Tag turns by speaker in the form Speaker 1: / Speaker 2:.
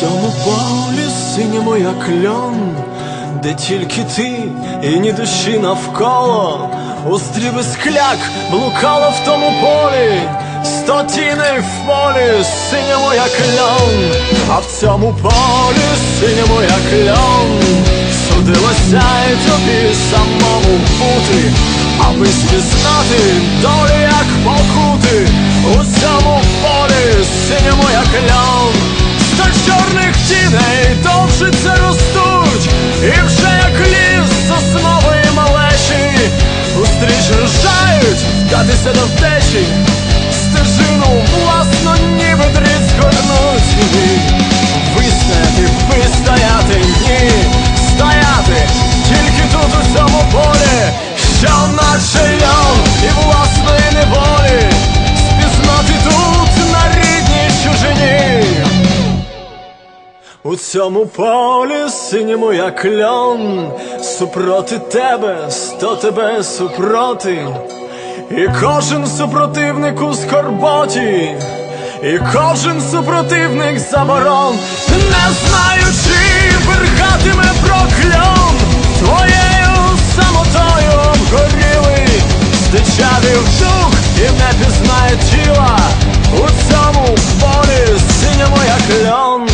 Speaker 1: Цьому полі синьому як льон, де тільки ти і ні душі навколо, у стріби скляк блукало в тому полі, сто тіней в полі, синьому як льон, а в цьому полі синьому як льон, судилося і тобі самому бути, аби спізнати долі як покути, у цьому полі синьому як льон. Сто чорних тіней довжиться ростуть, і вже як ліс соснової малечі, устріч рушають вдатися до втечі, У цьому полі синьому, як льон, супроти тебе, сто тебе супроти, і кожен супротивник у скорботі, і кожен супротивник заборон, не знаючи, вергатиме прокльон. Твоєю самотою обгоріли, стечаві в дух і не пізнає тіла. У цьому полі синьому, як льон.